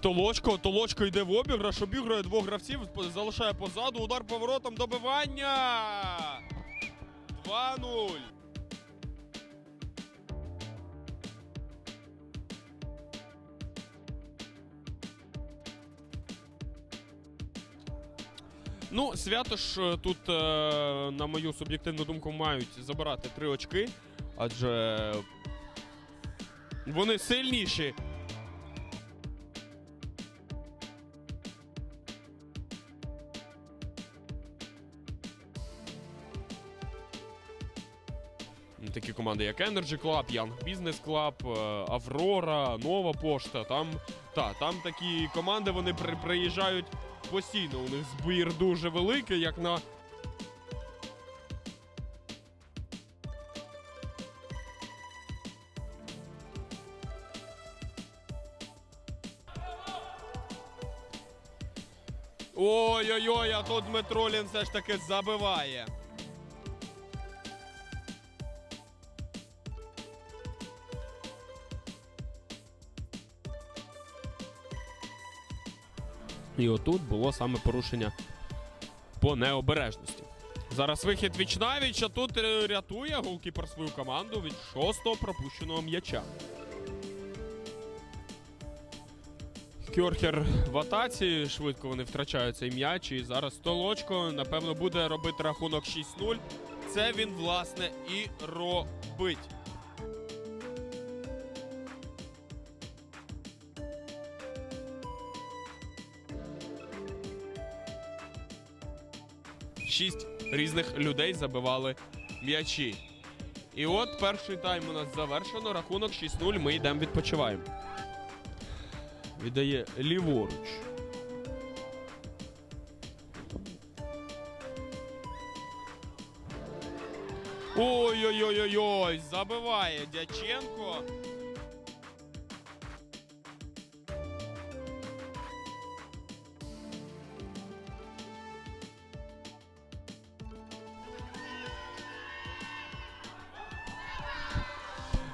Толочко, Толочко йде в обіграш, обігрує двох гравців, залишає позаду, удар поворотом, добивання! 2-0. Ну, свято ж е, тут, е, на мою суб'єктивну думку, мають забирати три очки, адже вони сильніші Такі команди, як Energy Club, Young Business Club, е, Аврора, Нова Пошта. Там, та, там такі команди вони при, приїжджають постійно. У них збір дуже великий, як на. Ой-ой-ой, а тут Дмитролін все ж таки забиває. І отут було саме порушення по необережності. Зараз вихід Вічнавіч, а тут е, рятує голкіпер свою команду від шостого пропущеного м'яча. Кьорхер в атаці. Швидко вони втрачають цей м'яч. І зараз Толочко, напевно, буде робити рахунок 6-0. Це він, власне, і робить. Шість різних людей забивали м'ячі. І от перший тайм у нас завершено. Рахунок 6-0. Ми йдемо відпочиваємо. Віддає ліворуч. Ой-ой-ой-ой-ой! Забиває Дяченко.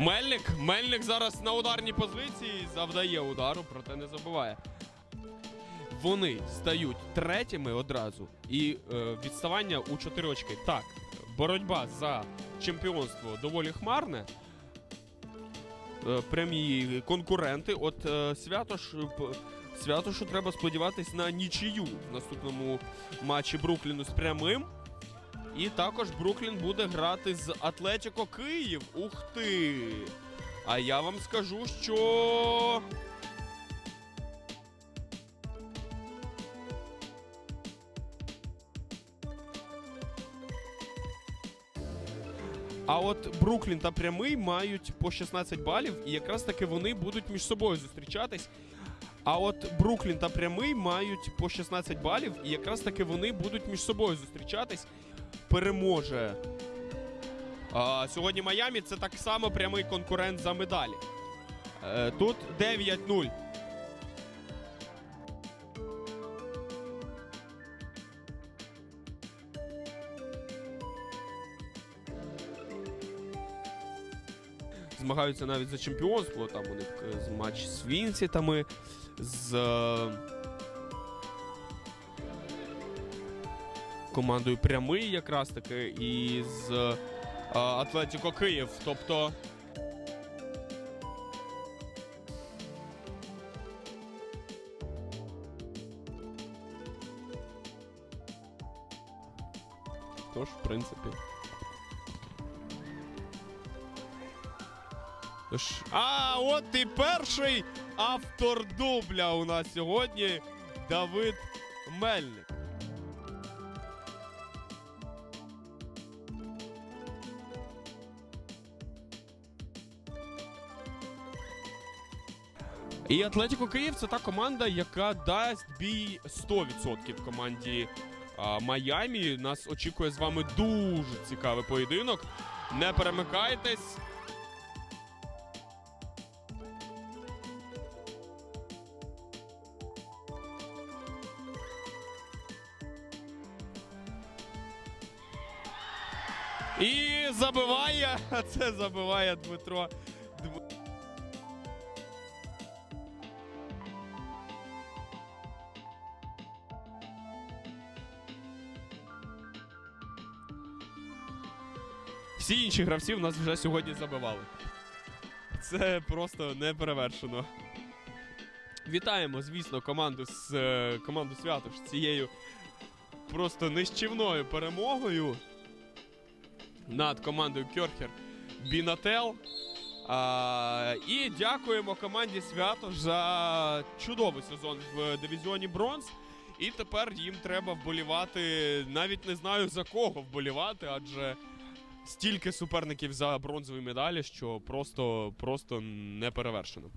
Мельник. Мельник зараз на ударній позиції завдає удару, проте не забуває. Вони стають третіми одразу, і е, відставання у 4 очки. Так, боротьба за чемпіонство доволі хмарне. Е, прямі конкуренти. От е, Святош, Святошу треба сподіватись на нічию в наступному матчі Брукліну з прямим. І також Бруклін буде грати з Атлетіко Київ. Ух ти! А я вам скажу, що. А от Бруклін та прямий мають по 16 балів, і якраз таки вони будуть між собою зустрічатись. А от Бруклін та прямий мають по 16 балів, і якраз таки вони будуть між собою зустрічатись. Переможе. А, сьогодні Майамі це так само прямий конкурент за медалі. Е, тут 9-0. Змагаються навіть за чемпіонство. Там у них е, з- матч з Вінсітами, з. Командою прямий, якраз таки, і з е, Атлетіко Київ. Тобто. Тож, в принципі. Тож, а, от і перший автор дубля у нас сьогодні Давид Мельник. І Атлетіко Київ це та команда, яка дасть бій 100% команді Майамі. Нас очікує з вами дуже цікавий поєдинок. Не перемикайтесь. І забиває. Це забиває Дмитро. Всі інші гравці в нас вже сьогодні забивали. Це просто не перевершено. Вітаємо, звісно, команду з е, команду Святош з цією просто нищівною перемогою над командою Кьорхер Бінател. А, і дякуємо команді Святош за чудовий сезон в дивізіоні Бронз. І тепер їм треба вболівати. Навіть не знаю за кого вболівати, адже стільки суперників за бронзові медалі, що просто, просто не перевершено.